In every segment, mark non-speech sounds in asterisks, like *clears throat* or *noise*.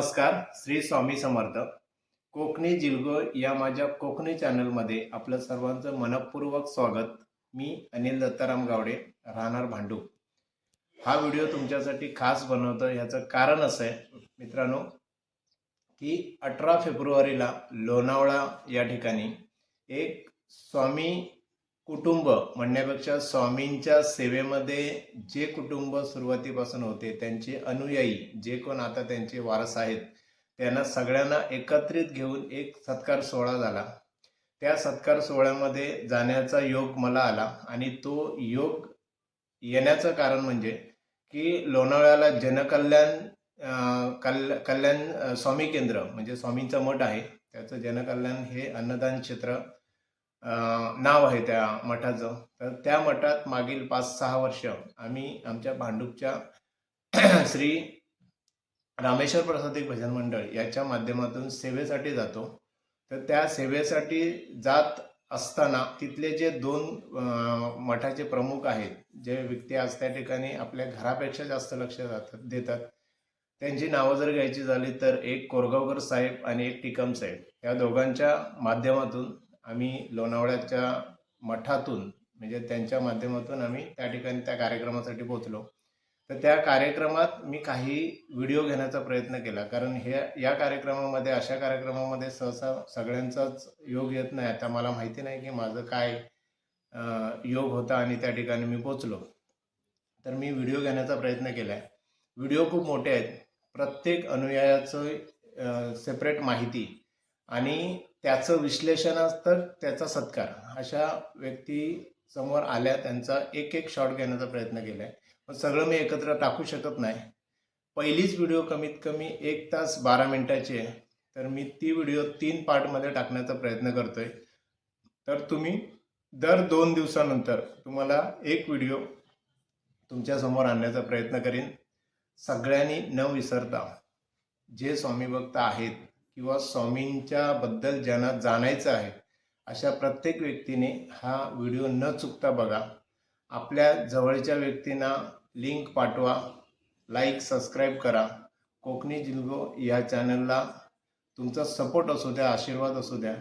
नमस्कार श्री स्वामी समर्थ. कोकणी जिलगो या माझ्या कोकणी चॅनलमध्ये आपलं सर्वांचं मनपूर्वक स्वागत. मी अनिल दत्ताराम गावडे राहणार भांडूप हा व्हिडिओ तुमच्यासाठी खास बनवतो याचं कारण असं आहे मित्रांनो की अठरा फेब्रुवारीला लोणावळा या ठिकाणी एक स्वामी कुटुंब म्हणण्यापेक्षा स्वामींच्या सेवेमध्ये जे कुटुंब सुरुवातीपासून होते त्यांचे अनुयायी जे कोण आता त्यांचे वारस आहेत त्यांना सगळ्यांना एकत्रित घेऊन एक सत्कार सोहळा झाला. त्या सत्कार सोहळ्यामध्ये जाण्याचा योग मला आला आणि तो योग येण्याचं कारण म्हणजे की लोणावळ्याला जनकल्याण कल कल्याण स्वामी केंद्र म्हणजे स्वामींचं मठ आहे त्याचं जनकल्याण हे अन्नदान क्षेत्र नाव आहे त्या मठाचं. तर त्या मठात मागील पाच सहा वर्ष आम्ही आमच्या भांडूपच्या *clears throat* श्री रामेश्वर प्रसादिक भजन मंडळ याच्या माध्यमातून सेवेसाठी जातो. तर त्या सेवेसाठी जात असताना तिथले जे दोन मठाचे प्रमुख आहेत जे व्यक्ती आज त्या ठिकाणी आपल्या घरापेक्षा जास्त लक्ष जातात देतात त्यांची नावं जर घ्यायची झाली तर एक कोरगावकर साहेब आणि एक टिकम साहेब. या दोघांच्या माध्यमातून आम्ही लोणावळ्याच्या मठातून म्हणजे त्यांच्या माध्यमातून आम्ही त्या ठिकाणी त्या कार्यक्रमासाठी पोहोचलो. तर त्या कार्यक्रमात मी काही व्हिडिओ घेण्याचा प्रयत्न केला. कारण हे या कार्यक्रमामध्ये अशा कार्यक्रमामध्ये सहसा सगळ्यांचाच योग येत नाही. आता मला माहिती नाही की माझं काय योग होता आणि त्या ठिकाणी मी पोचलो तर मी व्हिडिओ घेण्याचा प्रयत्न केला. आहे व्हिडिओ खूप मोठे आहेत. प्रत्येक अनुयायाचं सेपरेट माहिती. आणि त्याचं विश्लेषण तर त्याचा सत्कार. अशा व्यक्ती समोर आल्या त्यांचा एक एक शॉट घेण्याचा प्रयत्न केला आहे पण सगळं मी एकत्र टाकू शकत नाही. पहिलीच व्हिडिओ कमीत कमी एक तास बारा मिनिटाची आहे. तर मी ती व्हिडिओ तीन पार्टमध्ये टाकण्याचा प्रयत्न करतोय. तर तुम्ही दर दोन दिवसानंतर तुम्हाला एक व्हिडिओ तुमच्यासमोर आणण्याचा प्रयत्न करीन. सगळ्यांनी न विसरता. जे स्वामी भक्त आहेत किंवा स्वामींच्या बद्दल ज्यांना जाणायचं आहे अशा प्रत्येक व्यक्तीने हा व्हिडिओ न चुकता बघा. आपल्या जवळच्या व्यक्तींना लिंक पाठवा लाईक सबस्क्राईब करा. कोकणी जिल्गो या चॅनलला तुमचा सपोर्ट असू द्या आशीर्वाद असू द्या.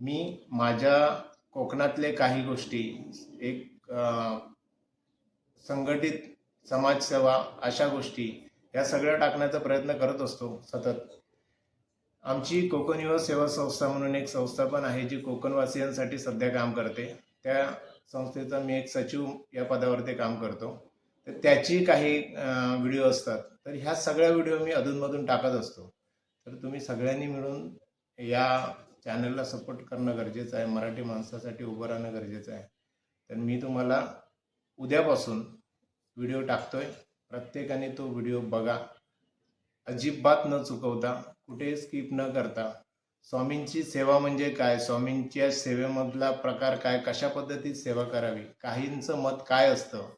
मी माझ्या कोकणातले काही गोष्टी एक संघटित समाजसेवा अशा गोष्टी या सगळ्या टाकण्याचा प्रयत्न करत असतो सतत. आमची कोकण युवा सेवा संस्था म्हणून एक संस्था पण आहे जी कोकणवासियांसाठी सध्या काम करते. त्या संस्थेचा मी एक सचिव या पदावरती काम करतो. तर त्याची काही व्हिडिओ असतात. तर ह्या सगळ्या व्हिडिओ मी अधूनमधून टाकत असतो. तर तुम्ही सगळ्यांनी मिळून या चॅनलला सपोर्ट करणं गरजेचं आहे. मराठी माणसासाठी उभं राहणं गरजेचं आहे. तर मी तुम्हाला उद्यापासून व्हिडिओ टाकतोय. प्रत्येकाने तो व्हिडिओ बघा. अजिबात न चुकवता कुठे स्किप न करता स्वामींची सेवा म्हणजे काय? स्वामींच्या सेवेमधला प्रकार काय? कशा पद्धतीत सेवा करावी? काहींचं मत काय असतं?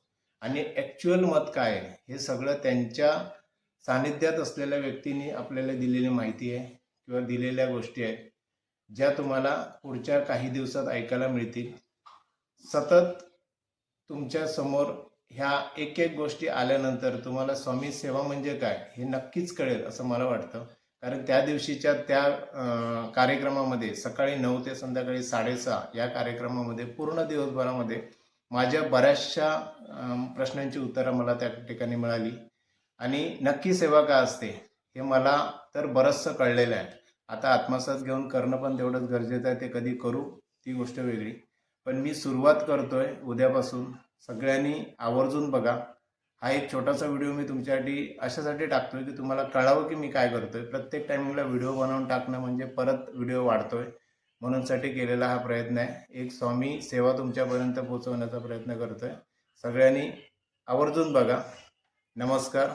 आणि ॲक्च्युअल मत काय? आहे हे सगळं त्यांच्या सानिध्यात असलेल्या व्यक्तीने आपल्याला दिलेली माहिती आहे किंवा दिलेल्या गोष्टी आहेत ज्या तुम्हाला पुढच्या काही दिवसात ऐकायला मिळतील. सतत तुमच्यासमोर ह्या एक एक गोष्टी आल्यानंतर तुम्हाला स्वामी सेवा म्हणजे काय हे नक्कीच कळेल असं मला वाटतं. कारण त्या दिवशीच्या त्या कार्यक्रमामध्ये सकाळी नऊ ते संध्याकाळी साडेसहा या कार्यक्रमामध्ये पूर्ण दिवसभरामध्ये माझ्या बऱ्याचशा प्रश्नांची उत्तरं मला त्या ठिकाणी मिळाली. आणि नक्की सेवा का असते हे मला तर बरंचसं कळलेलं आहे. आता आत्मसात घेऊन करणं पण तेवढंच गरजेचं आहे ते कधी करू ती गोष्ट वेगळी. पण मी सुरुवात करतोय उद्यापासून सगळ्यांनी आवर्जून बघा. हा एक छोटासा व्हिडिओ मी तुमच्यासाठी अशासाठी टाकतोय की तुम्हाला कळावं की मी काय करतोय. प्रत्येक टायमिंगला व्हिडिओ बनवून टाकणं म्हणजे परत व्हिडिओ वाढतोय. म्हणूनसाठी केलेला हा प्रयत्न आहे. एक स्वामी सेवा तुमच्यापर्यंत पोहोचवण्याचा प्रयत्न करतोय. सगळ्यांनी आवर्जून बघा. नमस्कार.